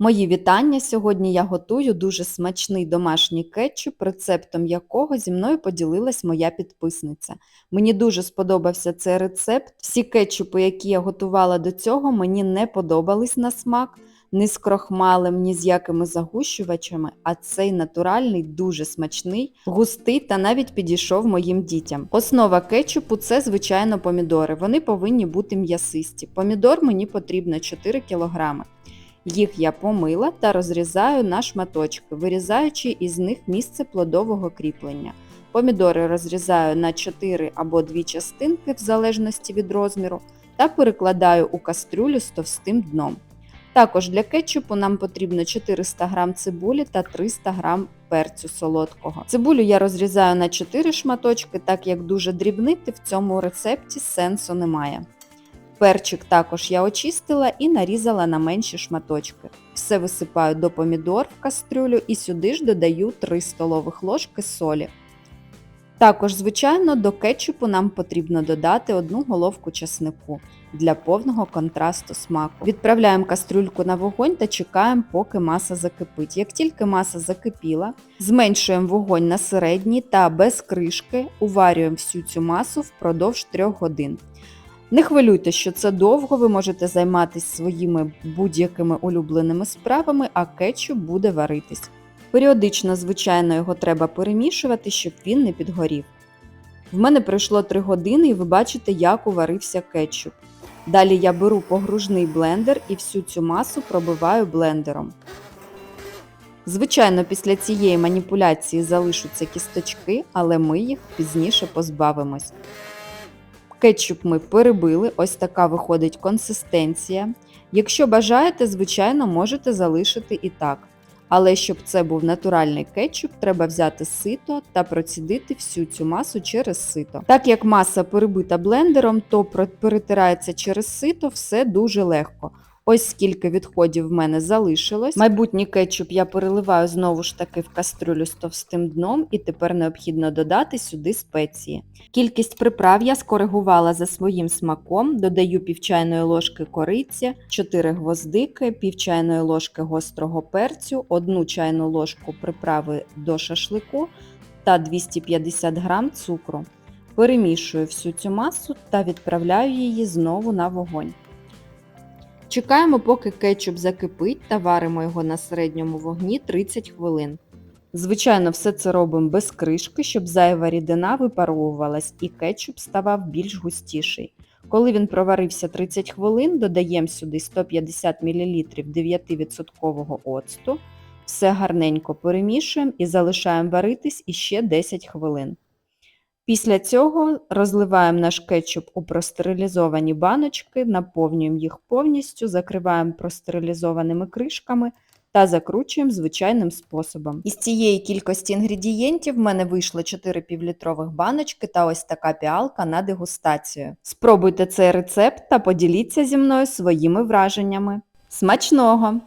Мої вітання! Сьогодні я готую дуже смачний домашній кетчуп, рецептом якого зі мною поділилась моя підписниця. Мені дуже сподобався цей рецепт. Всі кетчупи, які я готувала до цього, мені не подобались на смак, ні з крохмалем, ні з якими загущувачами, а цей натуральний дуже смачний, густий та навіть підійшов моїм дітям. Основа кетчупу це, звичайно, помідори. Вони повинні бути м'ясисті. Помідор мені потрібно 4 кг. Їх я помила та розрізаю на шматочки, вирізаючи із них місце плодового кріплення. Помідори розрізаю на 4 або 2 частинки в залежності від розміру та перекладаю у кастрюлю з товстим дном. Також для кетчупу нам потрібно 400 г цибулі та 300 г перцю солодкого. Цибулю я розрізаю на 4 шматочки, так як дуже дрібнити в цьому рецепті сенсу немає. Перчик також я очистила і нарізала на менші шматочки. Все висипаю до помідор в кастрюлю і сюди ж додаю 3 столових ложки солі. Також, звичайно, до кетчупу нам потрібно додати одну головку часнику для повного контрасту смаку. Відправляємо кастрюльку на вогонь та чекаємо, поки маса закипить. Як тільки маса закипіла, зменшуємо вогонь на середній та без кришки уварюємо всю цю масу впродовж 3 годин. Не хвилюйте, що це довго, ви можете займатися своїми будь-якими улюбленими справами, а кетчуп буде варитись. Періодично, звичайно, його треба перемішувати, щоб він не підгорів. В мене пройшло 3 години і ви бачите, як уварився кетчуп. Далі я беру погружний блендер і всю цю масу пробиваю блендером. Звичайно, після цієї маніпуляції залишаться кісточки, але ми їх пізніше позбавимось. Кетчуп ми перебили, ось така виходить консистенція. Якщо бажаєте, звичайно, можете залишити і так. Але щоб це був натуральний кетчуп, треба взяти сито та процідити всю цю масу через сито. Так як маса перебита блендером, то перетирається через сито все дуже легко. Ось скільки відходів в мене залишилось. Майбутній кетчуп я переливаю знову ж таки в кастрюлю з товстим дном, і тепер необхідно додати сюди спеції. Кількість приправ я скоригувала за своїм смаком, додаю пів чайної ложки кориці, 4 гвоздики, пів чайної ложки гострого перцю, 1 чайну ложку приправи до шашлику та 250 г цукру. Перемішую всю цю масу та відправляю її знову на вогонь. Чекаємо, поки кетчуп закипить та варимо його на середньому вогні 30 хвилин. Звичайно, все це робимо без кришки, щоб зайва рідина випаровувалась і кетчуп ставав більш густіший. Коли він проварився 30 хвилин, додаємо сюди 150 мл 9% оцту, все гарненько перемішуємо і залишаємо варитись іще 10 хвилин. Після цього розливаємо наш кетчуп у простерилізовані баночки, наповнюємо їх повністю, закриваємо простерилізованими кришками та закручуємо звичайним способом. Із цієї кількості інгредієнтів в мене вийшло 4 півлітрових баночки та ось така піалка на дегустацію. Спробуйте цей рецепт та поділіться зі мною своїми враженнями. Смачного!